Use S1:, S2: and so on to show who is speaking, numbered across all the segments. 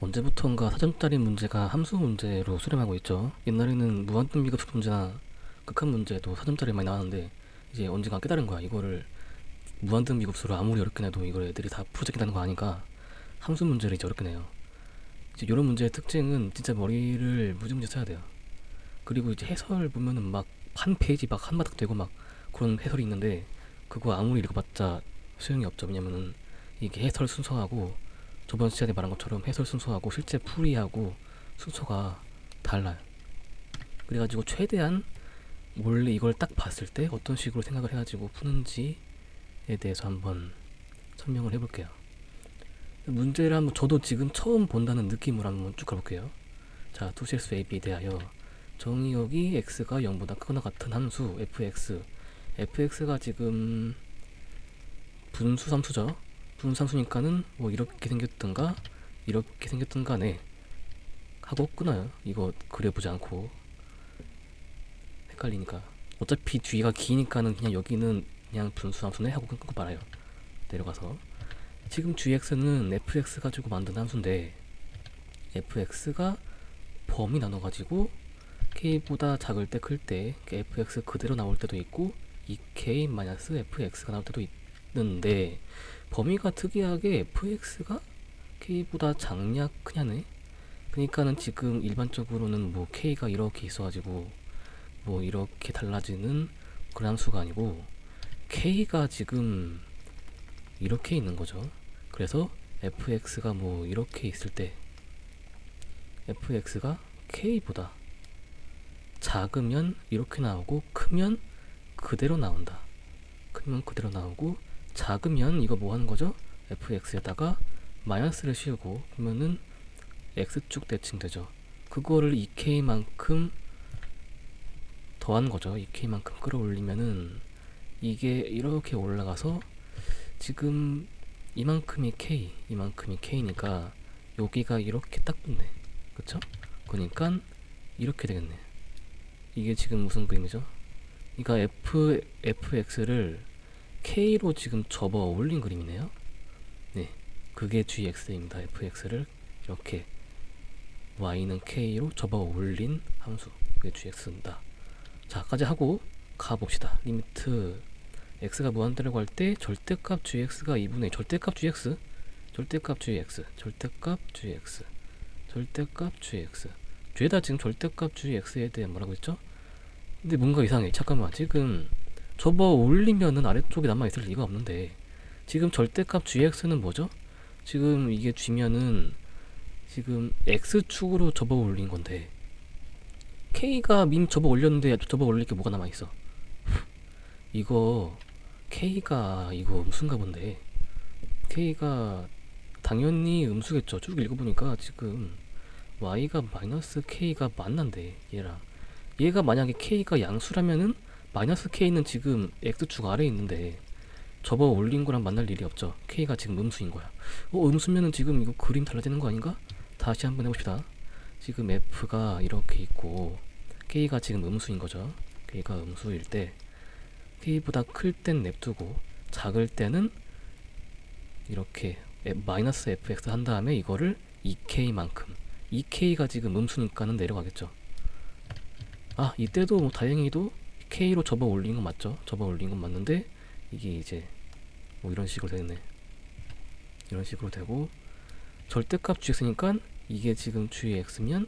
S1: 언제부턴가 사점짜리 문제가 함수 문제로 수렴하고 있죠. 옛날에는 무한등 미급수 문제나 극한 문제도 사점짜리 많이 나왔는데 이제 언젠가 깨달은 거야. 이거를 무한등 미급수로 아무리 어렵게 내도 이걸 애들이 다 풀어잡겠다는 거 아니까 함수 문제를 이제 어렵게 내요. 이제 이런 문제의 특징은 진짜 머리를 무지무지 써야 돼요. 그리고 이제 해설 보면은 막 한 페이지 막 한바닥 되고 막 그런 해설이 있는데 그거 아무리 읽어봤자 소용이 없죠. 왜냐면은 이게 해설 순서하고 저번 시간에 말한 것처럼 해설 순서하고 실제 풀이하고 순서가 달라요. 그래가지고 최대한 원래 이걸 딱 봤을 때 어떤 식으로 생각을 해가지고 푸는지에 대해서 한번 설명을 해볼게요. 문제를 한번 저도 지금 처음 본다는 느낌으로 한번 쭉 가볼게요. 자, 2CX AB에 대하여 정의역이 x가 0보다 크거나 같은 함수 fx fx가 지금 분수 함수죠. 분수 함수니까는 뭐 이렇게 생겼던가 이렇게 생겼던 간에 하고 끊어요. 이거 그려보지 않고 헷갈리니까 어차피 뒤가 기니까는 그냥 여기는 그냥 분수 함수네 하고 끊고 말아요. 내려가서 지금 gx는 fx 가지고 만든 함수인데 fx가 범위 나눠가지고 k보다 작을 때 클때 fx 그대로 나올 때도 있고 2k-fx가 나올 때도 있는데 범위가 특이하게 fx가 k보다 작냐 크냐네 그니까는 지금 일반적으로는 뭐 k가 이렇게 있어가지고 뭐 이렇게 달라지는 그런 함수가 아니고 k가 지금 이렇게 있는 거죠 그래서 fx가 뭐 이렇게 있을 때 fx가 k보다 작으면 이렇게 나오고 크면 그대로 나온다. 크면 그대로 나오고 작으면 이거 뭐 하는 거죠? fx에다가 마이너스를 씌우고 그러면은 x축 대칭 되죠. 그거를 2k만큼 더한 거죠. 2k만큼 끌어올리면은 이게 이렇게 올라가서 지금 이만큼이 k, 이만큼이 k니까 여기가 이렇게 딱 붙네. 그쵸? 그러니까 이렇게 되겠네. 이게 지금 무슨 그림이죠? 그러니까 f fx를 k로 지금 접어 올린 그림이네요. 네, 그게 gx입니다. fx를 이렇게 y는 k로 접어 올린 함수 그게 gx입니다. 자까지 하고 가봅시다. 리미트 x가 무한대라고 할 때 절대값 gx가 2분의 절대값 gx 절대값 gx 절대값 gx 절대값 gx 죄다 지금 절대값 gx에 대해 뭐라고 했죠? 근데 뭔가 이상해. 잠깐만. 지금 접어 올리면은 아래쪽에 남아있을 리가 없는데 지금 절대값 gx는 뭐죠? 지금 이게 g면은 지금 x축으로 접어 올린 건데 k가 민 접어 올렸는데 접어 올릴 게 뭐가 남아있어? 이거 k가 이거 음수인가 본데 k가 당연히 음수겠죠. 쭉 읽어보니까 지금 y가 마이너스 k가 만난데 얘랑 얘가 만약에 k가 양수라면은 마이너스 k는 지금 x축 아래에 있는데 접어 올린 거랑 만날 일이 없죠. k가 지금 음수인 거야. 어 음수면은 지금 이거 그림 달라지는 거 아닌가? 다시 한번 해봅시다. 지금 f가 이렇게 있고 k가 지금 음수인 거죠. k가 음수일 때 k보다 클 땐 냅두고 작을 때는 이렇게 마이너스 fx 한 다음에 이거를 2k만큼 2k가 지금 음수니까는 내려가겠죠. 아 이때도 뭐 다행히도 K로 접어 올린 건 맞죠? 접어 올린 건 맞는데 이게 이제 뭐 이런 식으로 되네. 이런 식으로 되고 절대값 gx니까 이게 지금 gx면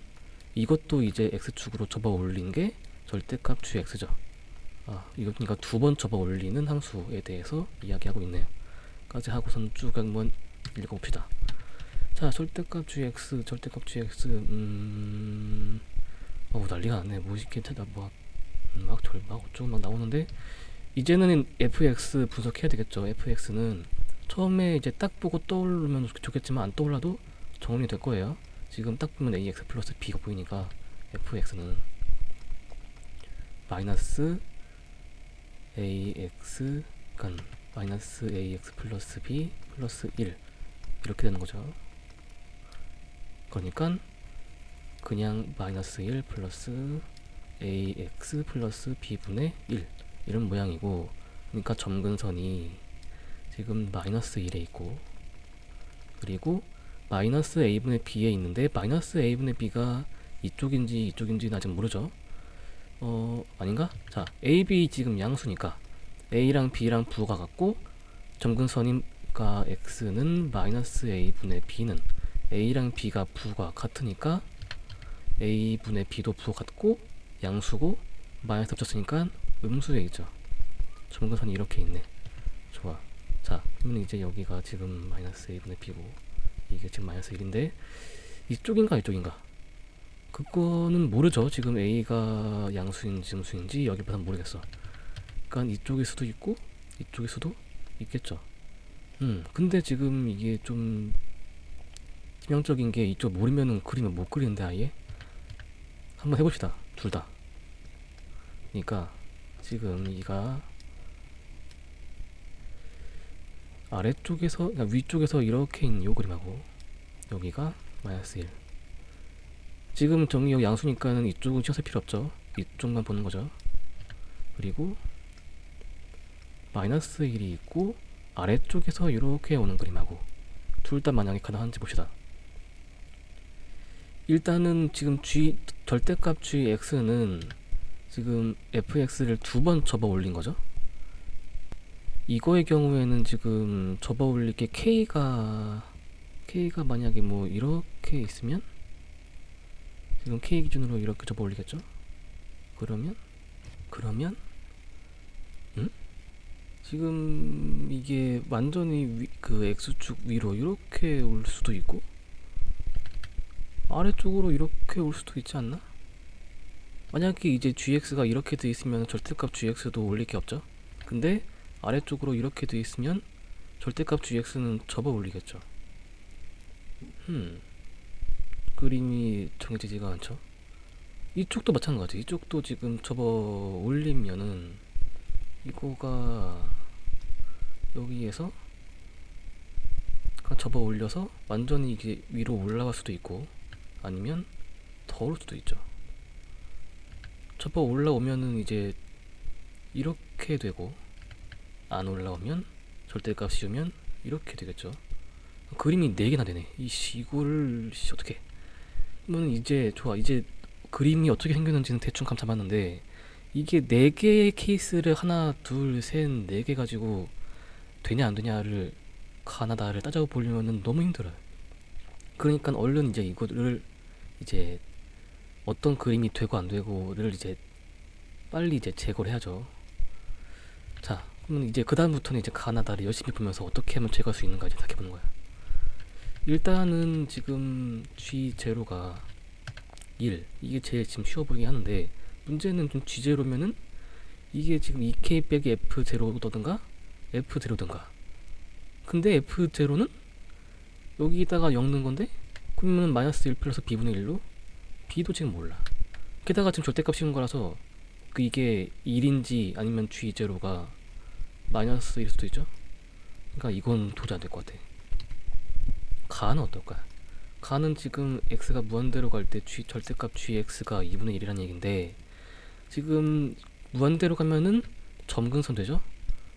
S1: 이것도 이제 x축으로 접어 올린 게 절대값 gx죠. 아 이거 그러니까 두 번 접어 올리는 함수에 대해서 이야기하고 있네요. 까지 하고선 쭉 한번 읽어봅시다. 자 절대값 gx 절대값 gx 음 어우 난리가 났네 뭐 이렇게 찾아 막막절막 어쩌고 막 나오는데 이제는 fx 분석해야 되겠죠. Fx는 처음에 이제 딱 보고 떠오르면 좋- 좋겠지만 안 떠올라도 정리 될 거예요. 지금 딱 보면 ax 플러스 b가 보이니까 fx는 마이너스 ax 그러니까 마이너스 ax 플러스 b 플러스 1 이렇게 되는 거죠. 그러니까 그냥 마이너스 1 플러스 ax 플러스 b분의 1 이런 모양이고 그러니까 점근선이 지금 마이너스 1에 있고 그리고 마이너스 a분의 b에 있는데 마이너스 a분의 b가 이쪽인지 이쪽인지는 아직 모르죠. 어 아닌가? 자 a, b 지금 양수니까 a랑 b랑 부호가 같고 점근선이가 x는 마이너스 a분의 b는 a랑 b가 부호가 같으니까 a분의 b도 부호 같고 양수고 마이너스 합쳤으니까 음수에 있죠. 점근선이 이렇게 있네. 좋아. 자, 그러면 이제 여기가 지금 마이너스 a분의 b고 이게 지금 마이너스 1인데 이쪽인가 이쪽인가? 그거는 모르죠. 지금 a가 양수인지 음수인지 여기 봐서 모르겠어. 그러니까 이쪽일 수도 있고 이쪽일 수도 있겠죠. 음, 근데 지금 이게 좀 치명적인 게 이쪽 모르면은 그림을 못 그리는데 아예 한번 해봅시다. 둘 다. 그러니까 지금 이가 아래쪽에서 그러니까 위쪽에서 이렇게 있는 요 그림하고 여기가 마이너스 1 지금 정리 여기 양수니까는 이쪽은 신경 쓸 필요 없죠. 이쪽만 보는 거죠. 그리고 마이너스 1이 있고 아래쪽에서 이렇게 오는 그림하고 둘 다 만약에 가능한지 봅시다. 일단은 지금 g 절대값 gx는 지금 fx를 두 번 접어 올린 거죠 이거의 경우에는 지금 접어 올릴 게 k가 k가 만약에 뭐 이렇게 있으면 지금 k 기준으로 이렇게 접어 올리겠죠? 그러면 그러면 음? 지금 이게 완전히 위, 그 x축 위로 이렇게 올 수도 있고 아래쪽으로 이렇게 올 수도 있지 않나? 만약에 이제 gx가 이렇게 돼 있으면 절대값 gx도 올릴 게 없죠. 근데 아래쪽으로 이렇게 돼 있으면 절대값 gx는 접어 올리겠죠. 음. 그림이 정해지지가 않죠. 이쪽도 마찬가지. 이쪽도 지금 접어 올리면은 이거가 여기에서 접어 올려서 완전히 이게 위로 올라갈 수도 있고 아니면 더올 수도 있죠. 접어 올라오면은 이제 이렇게 되고 안 올라오면 절대값 씌우면 이렇게 되겠죠. 그림이 4개나 되네. 이씨 이거를 씨 어떻게? 그러면 이제 좋아. 이제 그림이 어떻게 생겼는지는 대충 감 잡았는데 이게 4개의 케이스를 하나, 둘, 셋, 4개 가지고 되냐 안 되냐를 가나다를 따져 보려면은 너무 힘들어요. 그러니까 얼른 이제 이거를 이제 어떤 그림이 되고 안 되고를 이제 빨리 이제 제거를 해야죠. 자, 그러면 이제 그 다음부터는 이제 가나다를 열심히 보면서 어떻게 하면 제거할 수 있는가 이제 생각해보는 거야. 일단은 지금 G0가 1 이게 제일 지금 쉬워 보이긴 하는데 문제는 좀 G0면은 이게 지금 2K 빼기 F0든가 F0든가 근데 F0는 여기다가 엮는 건데 그러면 마이너스 1 플러스 B분의 1로 B도 지금 몰라 게다가 지금 절대값 씌운 거라서 그 이게 1인지 아니면 G0가 마이너스 1일 수도 있죠 그러니까 이건 도저히 안 될 것 같아 가는 어떨까? 가는 지금 x가 무한대로 갈 때 g 절대값 gx가 2분의 1이라는 얘긴데 지금 무한대로 가면은 점근선 되죠?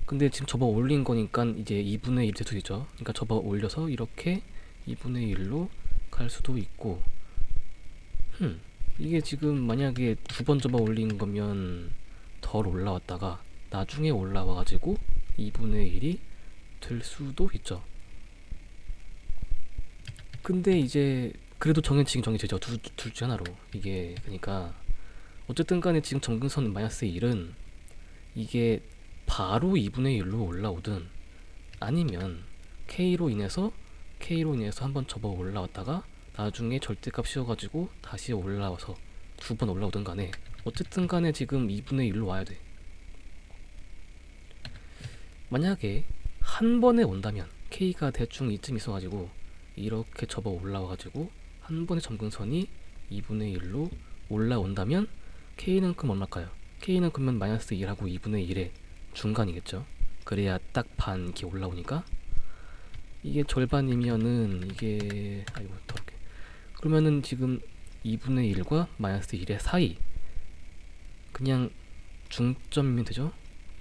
S1: 근데 지금 접어 올린 거니까 이제 2분의 1될 수도 있죠. 그러니까 접어 올려서 이렇게 2분의 1로 갈 수도 있고 흠 이게 지금 만약에 두 번 접어 올린 거면 덜 올라왔다가 나중에 올라와 가지고 2분의 1이 될 수도 있죠. 근데 이제 그래도 정해지긴 정해지죠. 둘중 하나로. 이게 그러니까 어쨌든 간에 지금 정근선 마이너스 1은 이게 바로 2분의 1로 올라오든 아니면 K로 인해서 K로 인해서 한번 접어 올라왔다가 나중에 절대값 씌워가지고 다시 올라와서 두 번 올라오든 간에 어쨌든 간에 지금 2분의 1로 와야 돼. 만약에 한 번에 온다면 K가 대충 이쯤 있어가지고 이렇게 접어 올라와가지고 한 번의 점근선이 2분의 1로 올라온다면 K는 그럼 얼마일까요? K는 그러면 마이너스 1하고 2분의 1의 중간이겠죠. 그래야 딱 반 이렇게 올라오니까 이게 절반이면은 이게 아이고 더럽게 그러면은 지금 2분의 1과 마이너스 1의 사이 그냥 중점이면 되죠.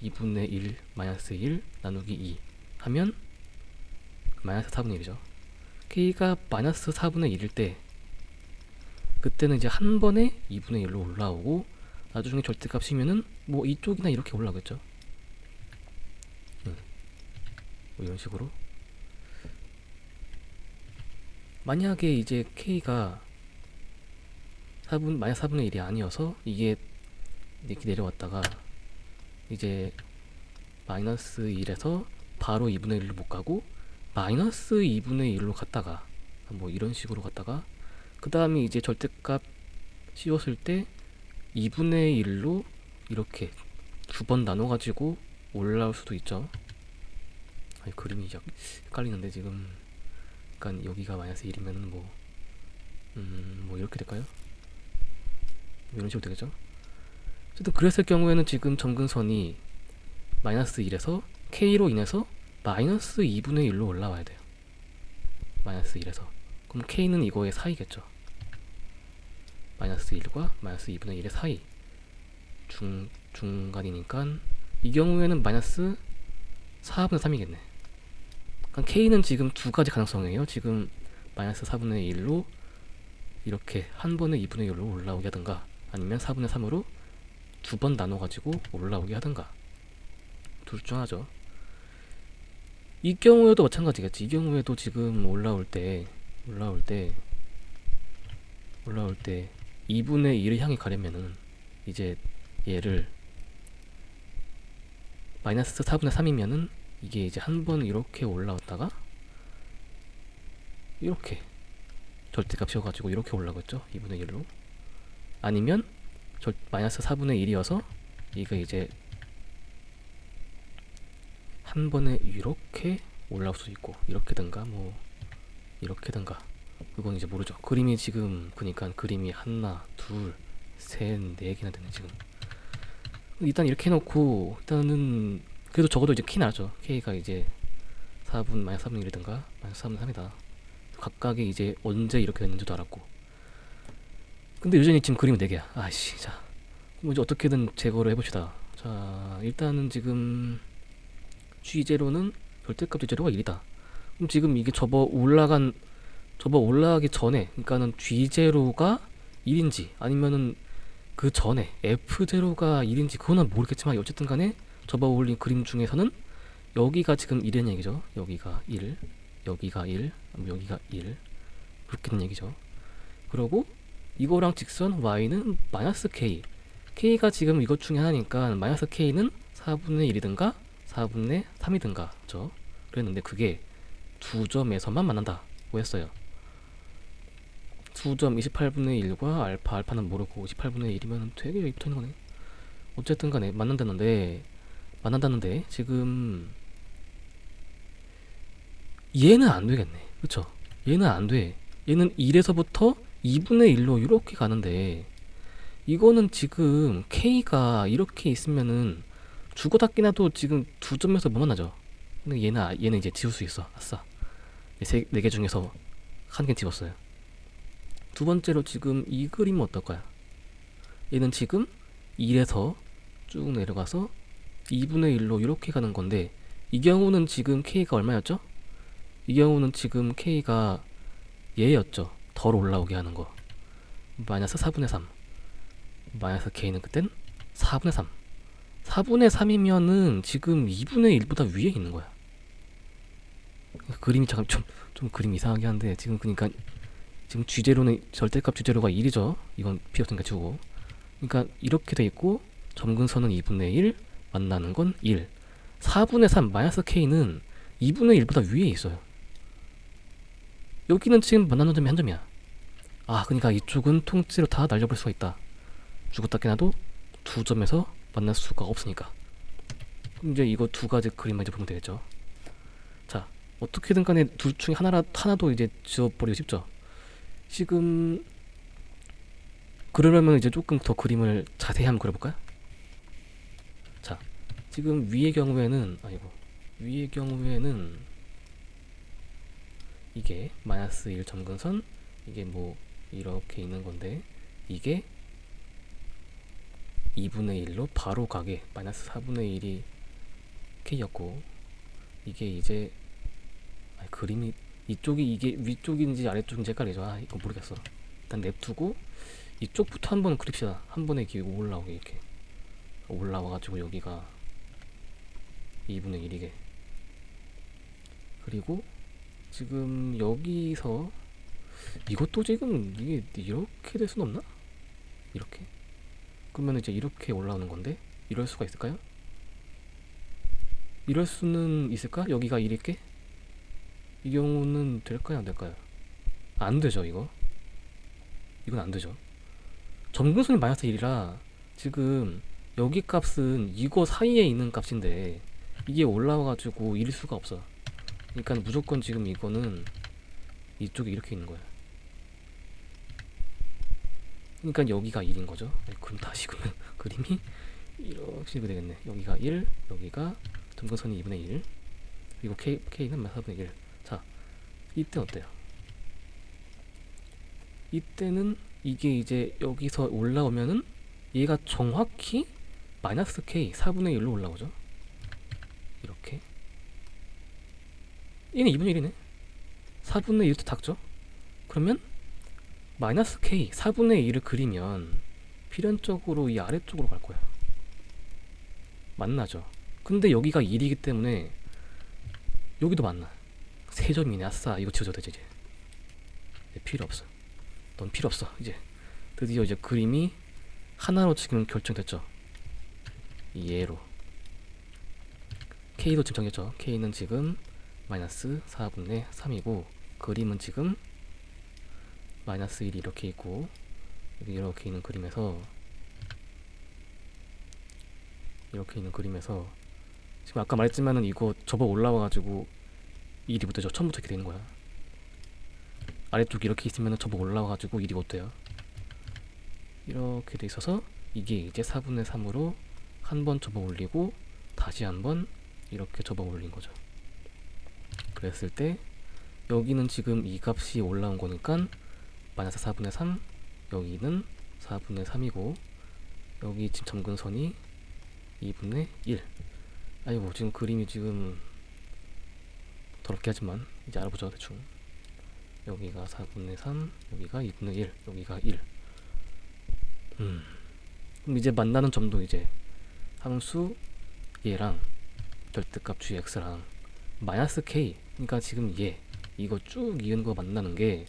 S1: 2분의 1 마이너스 1 나누기 2 하면 마이너스 4분의 1이죠. k가 마이너스 4분의 1일 때 그때는 이제 한 번에 2분의 1로 올라오고 나중에 절대값이면은 뭐 이쪽이나 이렇게 올라오겠죠. 음. 뭐 이런 식으로. 만약에 이제 k가 4분 마이너스 4분의 1이 아니어서 이게 이렇게 내려왔다가 이제 마이너스 1에서 바로 2분의 1로 못 가고 마이너스 2분의 1로 갔다가 뭐 이런 식으로 갔다가 그 다음에 이제 절대값 씌웠을 때 2분의 1로 이렇게 두 번 나눠 가지고 올라올 수도 있죠. 아니 그림이 약 헷갈리는데 지금 그러니까 여기가 마이너스 1이면은 뭐 음, 뭐 이렇게 될까요? 뭐 이런 식으로 되겠죠? 어쨌든 그랬을 경우에는 지금 점근선이 마이너스 1에서 k로 인해서 마이너스 2분의 1로 올라와야 돼요. 마이너스 1에서. 그럼 k는 이거의 사이겠죠. 마이너스 1과 마이너스 2분의 1의 사이. 중, 중간이니까 이 경우에는 마이너스 4분의 3이겠네. K는 지금 두 가지 가능성이에요. 지금 마이너스 4분의 1로 이렇게 한 번에 2분의 1로 올라오게 하든가 아니면 4분의 3으로 두 번 나눠가지고 올라오게 하든가 둘 중 하죠. 이 경우에도 마찬가지겠지. 이 경우에도 지금 올라올 때 올라올 때 올라올 때 2분의 1을 향해 가려면은 이제 얘를 마이너스 4분의 3이면은 이게 이제 한 번 이렇게 올라왔다가 이렇게 절대값 씌워가지고 이렇게 올라오겠죠 2분의 1로. 아니면 절, 마이너스 4분의 1이어서 이거 이제 한 번에 이렇게 올라올 수 있고 이렇게든가 뭐 이렇게든가. 그건 이제 모르죠. 그림이 지금 그니까 그림이 하나 둘셋네 개나 되네 지금. 일단 이렇게 해놓고 일단은 그래도 적어도 이제 키 나죠. K가 이제 4분 마이너스 4분의 1이든가 마이너스 4분의 3이다. 각각이 이제 언제 이렇게 됐는지도 알았고. 근데 여전히 지금 그림은 4개야. 아씨 자. 그럼 이제 어떻게든 제거를 해봅시다. 자 일단은 지금 G0는 절대값 G0가 1이다. 그럼 지금 이게 접어 올라간 접어 올라가기 전에 그러니까는 G0가 1인지 아니면은 그 전에 F0가 1인지 그거는 모르겠지만 어쨌든 간에 접어 올린 그림 중에서는 여기가 지금 1이라는 얘기죠. 여기가 1 여기가 1뭐 여기가 1 그렇게 된 얘기죠. 그리고 이거랑 직선 y는 마이너스 k. k가 지금 이것 중에 하나니까 마이너스 k는 4분의 1이든가 4분의 3이든가 죠. 그랬는데 그게 두 점에서만 만난다고 했어요. 두점 28분의 1과 알파 알파는 모르고 28분의 1이면 되게 붙어있는 거네. 어쨌든 간에 만난다는데 만난다는데 지금 얘는 안 되겠네. 그쵸? 얘는 안돼. 얘는 1에서부터 2분의 1로 이렇게 가는데 이거는 지금 k가 이렇게 있으면은 주고 닫기 나도 지금 두 점에서 못 만나죠. 근데 얘는 아- 얘는 이제 지울 수 있어. 아싸. 네 개 중에서 한개 지웠어요. 두 번째로 지금 이 그림은 어떨까요 얘는 지금 1에서 쭉 내려가서 2분의 1로 이렇게 가는 건데 이 경우는 지금 k가 얼마였죠? 이 경우는 지금 k가 얘였죠. 덜 올라오게 하는 거. 마이너스 4분의 3. 마이너스 k는 그땐 4분의 3. 4분의 3이면은 지금 2분의 1보다 위에 있는 거야. 그림이 잠깐 좀, 좀 그림 이상하게 한데 지금 그니까 지금 G제로는 절대값 G제로가 1이죠. 이건 필요 없으니까 주고. 그러니까 이렇게 돼 있고 점근선은 2분의 1 만나는 건 1. 4분의 3 마이너스 k는 2분의 1보다 위에 있어요. 여기는 지금 만나는 점이 한 점이야. 아, 그러니까 이쪽은 통째로 다 날려볼 수가 있다. 죽었다 깨나도 두 점에서 만날 수가 없으니까. 이제 이거 두 가지 그림만 이제 보면 되겠죠. 자, 어떻게든 간에 둘 중에 하나라 하나도 이제 지워버리기 쉽죠. 지금 그러려면 이제 조금 더 그림을 자세히 한번 그려볼까요? 자, 지금 위의 경우에는 아이고 위의 경우에는 이게 마이너스 1 점근선 이게 뭐 이렇게 있는 건데 이게 2분의 1로 바로 가게 마이너스 4분의 1이 k였고 이게 이제 아니, 그림이 이쪽이 이게 위쪽인지 아래쪽인지 헷갈리죠. 아 이거 모르겠어. 일단 냅두고 이쪽부터 한번 그립시다. 한 번에 이렇게 올라오게 이렇게 올라와가지고 여기가 2분의 1이게 그리고 지금 여기서 이것도 지금 이게 이렇게 될 수는 없나? 이렇게 그러면 이제 이렇게 올라오는 건데 이럴 수가 있을까요? 이럴 수는 있을까? 여기가 이렇게? 이 경우는 될까요? 안 될까요? 안 되죠 이거 이건 안 되죠 점근선이 마이너스 1이라 지금 여기 값은 이거 사이에 있는 값인데 이게 올라와가지고 일 수가 없어. 그러니까 무조건 지금 이거는 이쪽에 이렇게 있는 거야. 그러니까 여기가 1인 거죠. 네, 그럼 다시 그러면 그림이 이렇게 되겠네. 여기가 1 여기가 점근선이 2분의 1 그리고 K, K는 4분의 1 자 이때 어때요? 이때는 이게 이제 여기서 올라오면은 얘가 정확히 마이너스 K 4분의 1로 올라오죠 이렇게. 얘는 2분의 1이네. 4분의 1도 닥죠? 그러면 마이너스 K 4분의 1을 그리면 필연적으로 이 아래쪽으로 갈 거야. 만나죠. 근데 여기가 1이기 때문에 여기도 만나. 세 점이네. 아싸 이거 지워줘야 되지 이제. 이제 필요 없어. 넌 필요 없어 이제. 드디어 이제 그림이 하나로 지금 결정됐죠. 이 얘로 K도 지금 정했죠. K는 지금 마이너스 4분의 3이고 그림은 지금 마이너스 1이 이렇게 있고 이렇게 있는 그림에서 이렇게 있는 그림에서 지금 아까 말했지만은 이거 접어 올라와가지고 일이 못 되죠 처음부터 이렇게 되는 거야. 아래쪽 이렇게 있으면은 접어 올라와가지고 일이 못 돼요. 이렇게 돼 있어서 이게 이제 4분의 3으로 한 번 접어 올리고 다시 한번 이렇게 접어 올린 거죠. 그랬을 때 여기는 지금 이 값이 올라온 거니까 마이너스 4분의 3 여기는 4분의 3이고 여기 지금 점근선이 2분의 1 아이고 지금 그림이 지금 더럽게 하지만 이제 알아보죠 대충. 여기가 4분의 3 여기가 2분의 1 여기가 1 음. 그럼 이제 만나는 점도 이제 함수 얘랑 절대값 gx랑 마이너스 k 그러니까 지금 얘 이거 쭉 이은 거 만나는 게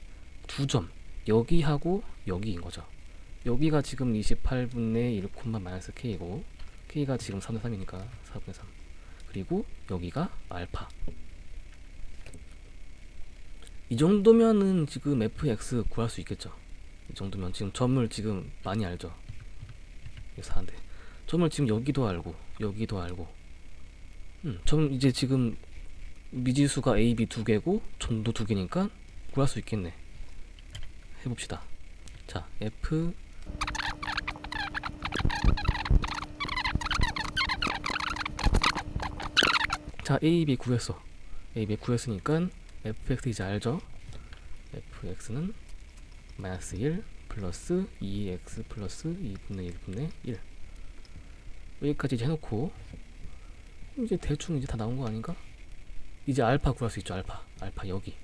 S1: 두 점. 여기하고 여기인 거죠. 여기가 지금 28분의 1 콤마 마이너스 k이고 k가 지금 3분의 3이니까 4분의 3 그리고 여기가 알파. 이 정도면은 지금 fx 구할 수 있겠죠? 이 정도면 지금 점을 지금 많이 알죠? 이거 사는데 점을 지금 여기도 알고 여기도 알고 음, 점 이제 지금 미지수가 a, b 두 개고 점도 두 개니까 구할 수 있겠네. 해봅시다. 자 f. 자 a, b 구했어. A, b 구했으니까 fx 이제 알죠? Fx는 마이너스 1 플러스 2x 플러스 2분의 1분의 1 여기까지 해놓고 이제 대충 이제 다 나온 거 아닌가? 이제 알파 구할 수 있죠 알파. 알파 여기.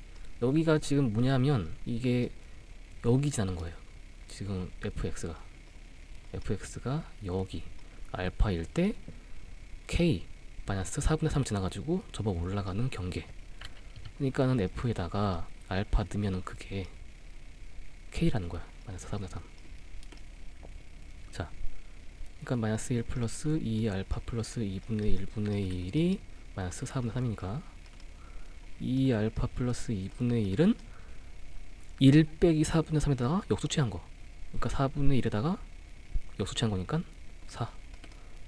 S1: 여기가 지금 뭐냐면 이게 여기 지나는 거예요. 지금 fx가. fx가 여기. 알파일 때 k 마이너스 4분의 3 지나가지고 접어 올라가는 경계. 그러니까는 f에다가 알파 넣으면은 그게 k라는 거야. 마이너스 4분의 3 자, 그러니까 마이너스 1 플러스 2 알파 플러스 2분의 1분의 1이 마이너스 4분의 3이니까 2 알파 플러스 2분의 1은 1 빼기 4분의 3에다가 역수치한 거. 그러니까 4분의 1에다가 역수치한 거니까 4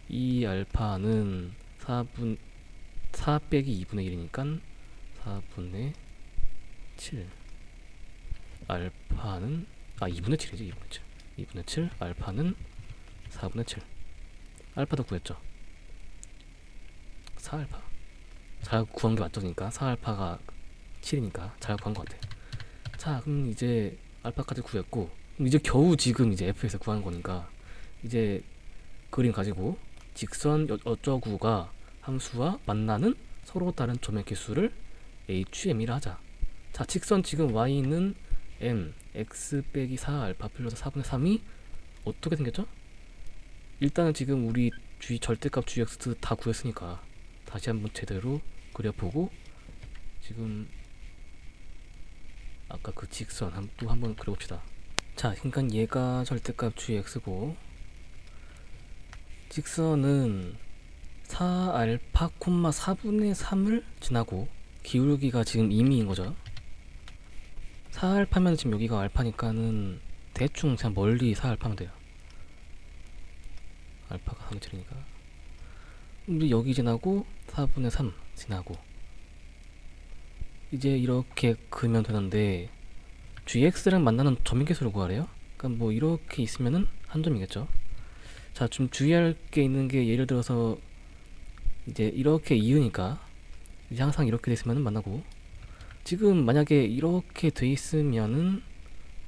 S1: 2 알파는 4분 4 빼기 2분의 1이니까 4분의 7 알파는 아 2분의 7이지 2분의 7 2분의 7 알파는 4분의 7 알파도 구했죠? 4알파. 잘 구한 게 맞죠 그러니까 4알파가 7이니까 잘 구한 것 같아. 자 그럼 이제 알파까지 구했고 이제 겨우 지금 이제 f에서 구한 거니까 이제 그림 가지고 직선 여- 어쩌구가 함수와 만나는 서로 다른 점의 개수를 HM이라 하자. 자 직선 지금 y는 m x 빼기 4 알파 플러스 4분의 3이 어떻게 생겼죠? 일단은 지금 우리 g 절대값 gx 다 구했으니까 다시 한번 제대로 그려보고 지금 아까 그 직선 한, 또 한번 그려봅시다. 자, 그러니까 얘가 절대값 gx고 직선은 4 알파 콤마 4분의 3을 지나고 기울기가 지금 이미인 거죠. 4 알파면 지금 여기가 알파니까는 대충 그냥 멀리 4 알파면 돼요. 알파가 3이니까. 근데 여기 지나고 4분의 3 지나고 이제 이렇게 그면 되는데 gx랑 만나는 점의 개수를 구하래요. 그러니까 뭐 이렇게 있으면은 한 점이겠죠. 자, 좀 주의할 게 있는 게 예를 들어서 이제 이렇게 이으니까 이제 항상 이렇게 돼 있으면은 만나고 지금 만약에 이렇게 돼 있으면은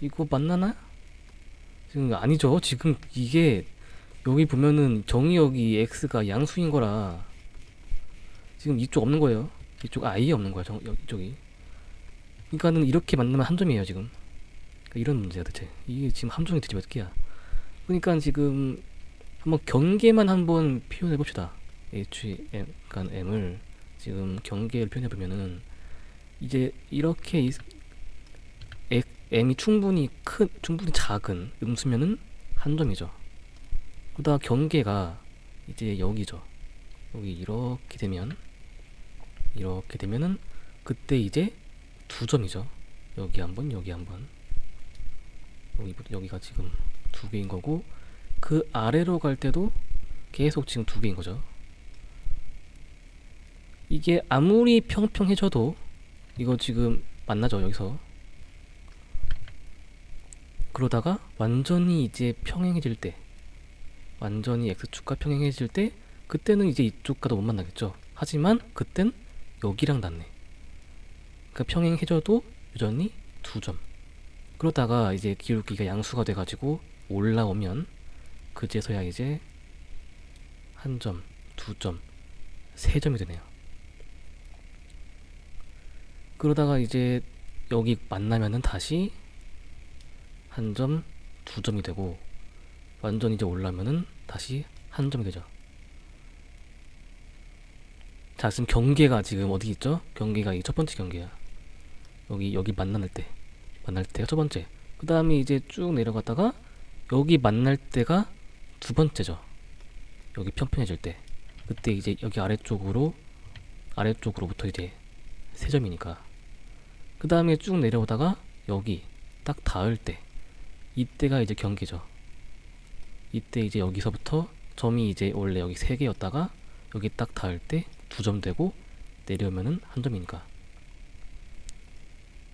S1: 이거 만나나? 지금 아니죠. 지금 이게 여기 보면은 정의역이 x가 양수인 거라 지금 이쪽 없는 거예요. 이쪽 아예 없는 거야. 정, 여- 이쪽이. 그러니까는 이렇게 만나면 한 점이에요 지금. 그러니까 이런 문제야 대체. 이게 지금 함정이 대체 몇 개야? 그러니까 지금 한번 경계만 한번 표현해 봅시다. h m 그러니까 m을 지금 경계를 표현해 보면은 이제 이렇게 이- 액- m이 충분히 큰 충분히 작은 음수면은 한 점이죠. 그러다 경계가 이제 여기죠. 여기 이렇게 되면 이렇게 되면은 그때 이제 두 점이죠. 여기 한 번, 여기 한 번. 여기 여기가 지금 두 개인 거고 그 아래로 갈 때도 계속 지금 두 개인 거죠. 이게 아무리 평평해져도 이거 지금 만나죠 여기서. 그러다가 완전히 이제 평행해질 때, 완전히 x축과 평행해질 때, 그때는 이제 이쪽과도 못 만나겠죠. 하지만 그땐 여기랑 닿네. 그러니까 평행해져도 여전히 두 점. 그러다가 이제 기울기가 양수가 돼가지고 올라오면 그제서야 이제 한 점, 두 점, 세 점이 되네요. 그러다가 이제 여기 만나면은 다시 한 점, 두 점이 되고 완전 이제 올라면은 다시 한 점이 되죠. 자, 지금 경계가 지금 어디 있죠? 경계가 이 첫 번째 경계야. 여기 여기 만날 때 만날 때가 첫 번째. 그 다음에 이제 쭉 내려갔다가 여기 만날 때가 두 번째죠. 여기 평평해질 때. 그때 이제 여기 아래쪽으로 아래쪽으로부터 이제 세 점이니까. 그 다음에 쭉 내려오다가 여기 딱 닿을 때 이때가 이제 경계죠. 이때 이제 여기서부터 점이 이제 원래 여기 세 개였다가 여기 딱 닿을 때두점 되고 내려오면은 한 점이니까.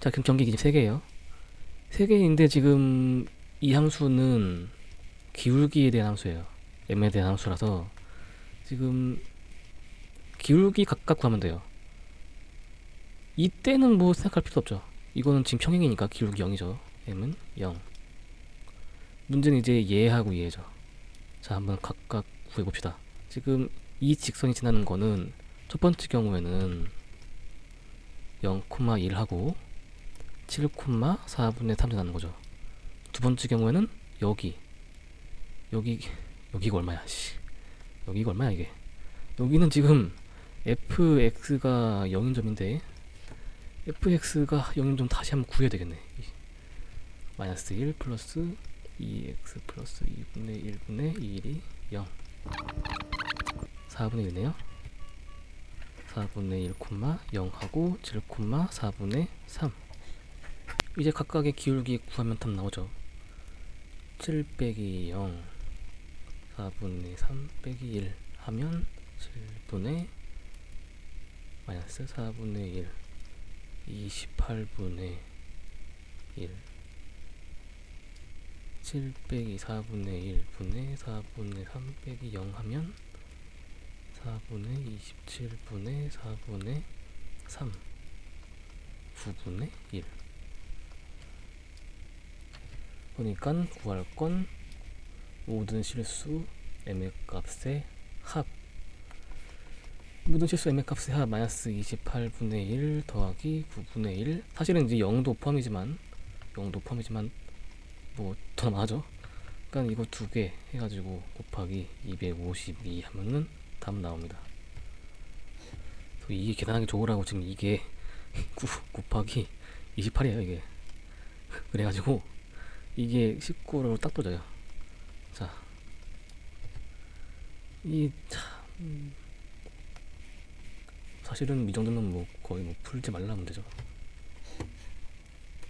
S1: 자, 그럼 경계 기준 세 개예요. 세 개인데 지금 이 함수는 기울기에 대한 함수예요. m에 대한 함수라서 지금 기울기 각각 구하면 돼요. 이때는 뭐 생각할 필요 없죠. 이거는 지금 평행이니까 기울기 0이죠. m은 0. 문제는 이제 얘하고 얘죠. 자, 한번 각각 구해 봅시다. 지금 이 직선이 지나는 거는 첫 번째 경우에는 0,1 하고 7,4분의 3 지나는 거죠. 두 번째 경우에는 여기 여기 여기가 얼마야? 씨. 여기가 얼마야 이게? 여기는 지금 fx가 0인 점인데 fx가 0인 점 다시 한번 구해야 되겠네. 이- 마이너스 1 플러스 2x 플러스 2분의 1분의 1이 0 4분의 1이네요. 4분의 1 콤마 0하고 7 콤마 4분의 3 이제 각각의 기울기 구하면 답 나오죠. 7 빼기 0 4분의 3 빼기 1 하면 7분의 마이너스 4분의 1 28분의 1 7 빼기 4분의 1 분의 4분의 3 빼기 0 하면 4분의 27분의 4분의 3 9분의 1 그러니까 구할 건 모든 실수 m의 값의 합. 모든 실수 m의 값의 하 마이너스 28분의 1 더하기 9분의 1 사실은 이제 0도 포함이지만 0도 포함이지만 뭐 더 나죠 그러니까 이거 두 개 해가지고 곱하기 252 하면은 답 나옵니다. 또 이게 계산하기 좋으라고 지금 이게 9 곱하기 28이에요 이게. 그래가지고 이게 19로 딱 떠져요. 자, 이 참, 사실은 이 정도면 뭐 거의 뭐 풀지 말라 하면 되죠.